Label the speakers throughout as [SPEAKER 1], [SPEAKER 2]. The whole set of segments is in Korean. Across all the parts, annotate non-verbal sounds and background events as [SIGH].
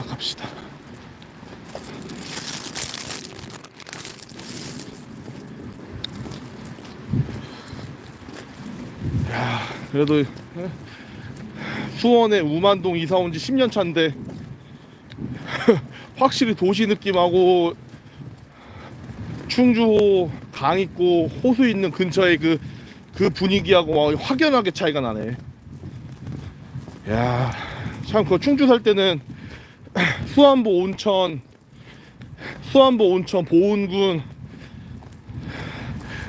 [SPEAKER 1] 봅시다. 야, 그래도 어? 수원에 우만동 이사 온 지 10년 차인데 [LAUGHS] 확실히 도시 느낌하고 충주호 강 있고 호수 있는 근처에 그, 그 분위기하고 막 확연하게 차이가 나네. 야, 참, 그 충주 살 때는 [COUGHS] 수안보 온천, 수안보 온천 보은군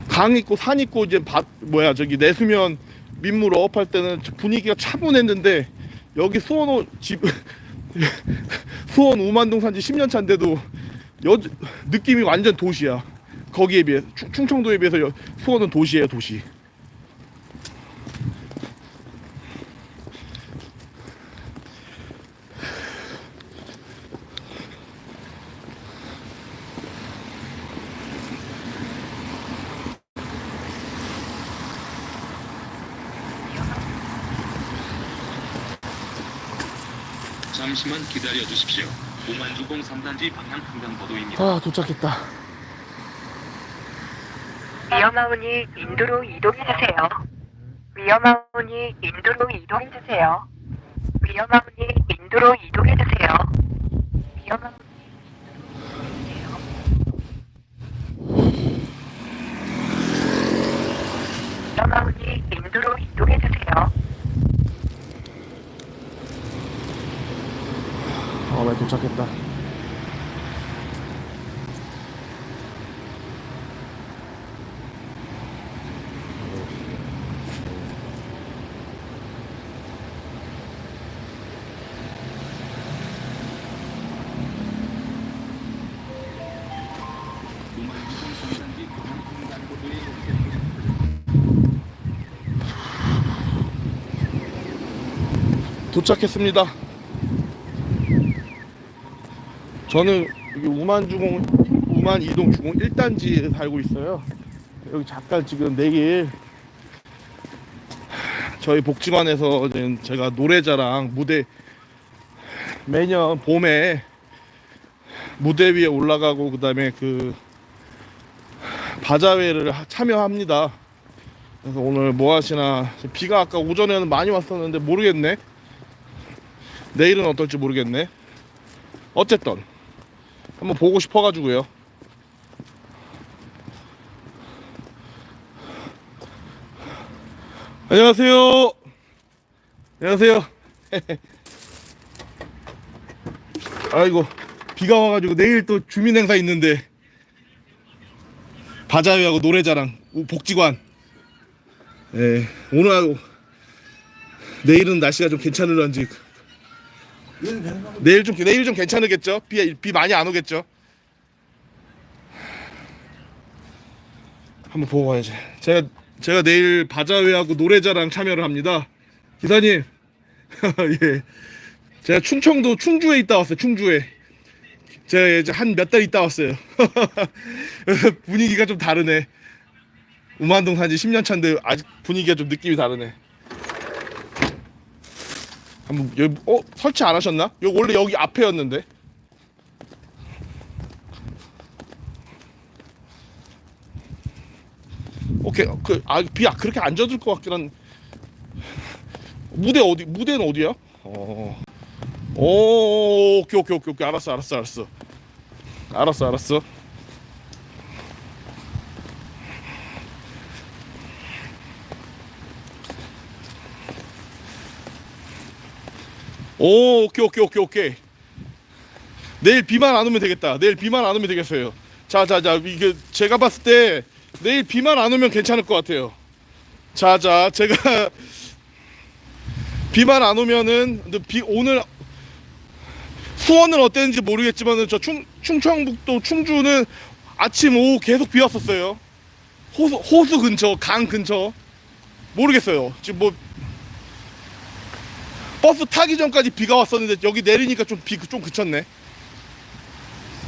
[SPEAKER 1] 강 있고 산 있고 이제 밭 뭐야 저기 내수면 민물 어업할 때는 분위기가 차분했는데 여기 수원 오- 집 [LAUGHS] 수원 우만동 산지 10년 차인데도 여 느낌이 완전 도시야. 거기에 비해 충, 충청도에 비해서 여- 수원은 도시예요 도시.
[SPEAKER 2] 잠시만 기다려 주십시오. 오만주공 3단지 방향 횡단보도입니다.
[SPEAKER 1] 아 도착했다.
[SPEAKER 3] 위험하오니 인도로 이동해주세요. 위험하오니 인도로 이동해주세요. 위험하오니 인도로 이동해주세요. 위험하오니 위험하오니 인도로 이동해주세요.
[SPEAKER 1] 아, 네 도착했다.
[SPEAKER 2] 오만주공 3단지 방향 횡단보도에 오겠습니다.
[SPEAKER 1] 도착했습니다. 저는 여기 우만주공 우만 이동 주공 1단지에 살고 있어요. 여기 잠깐 지금 내일 저희 복지관에서 제가 노래자랑 무대 매년 봄에 무대 위에 올라가고 그다음에 그 바자회를 하- 참여합니다. 그래서 오늘 뭐 하시나 비가 아까 오전에는 많이 왔었는데 모르겠네. 내일은 어떨지 모르겠네. 어쨌든 한번 보고 싶어가지고요. 안녕하세요. 안녕하세요. [LAUGHS] 아이고 비가 와가지고 내일 또 주민 행사 있는데 바자회하고 노래자랑 우- 복지관. 예 오늘 하고 내일은 날씨가 좀 괜찮을런지 내일 좀 내일 좀 괜찮으겠죠? 비, 비 많이 안 오겠죠? 한번 보고 가야지. 제가 제가 내일 바자회하고 노래자랑 참여를 합니다. 기사님, [LAUGHS] 예, 제가 충청도 충주에 있다 왔어요. 충주에. 제가 이제 한 몇 달 있다 왔어요. [LAUGHS] 분위기가 좀 다르네. 우만동 산지 10년 차인데 아직 분위기가 좀 느낌이 다르네. 한번 여기 어 설치 안 하셨나? 여기 원래 여기 앞에였는데. 오케이 그아비 그렇게 안 젖을 것 같긴 한. 무대 어디 무대는 어디야? 어. 오 오케이 오케이 오케이 오케이 알았어 알았어 알았어 알았어 알았어. 오 오케이 오케이 오케이 오케이. 내일 비만 안 오면 되겠다. 내일 비만 안 오면 되겠어요. 자 자 자 이게 제가 봤을 때 내일 비만 안 오면 괜찮을 것 같아요. 자 자 제가 [LAUGHS] 비만 안 오면은 비 오늘 수원은 어땠는지 모르겠지만은 저 충, 충청북도 충주는 아침 오후 계속 비 왔었어요. 호수 호수 근처 강 근처. 모르겠어요. 지금 뭐 버스 타기 전까지 비가 왔었는데 여기 내리니까 좀 비 좀 그쳤네.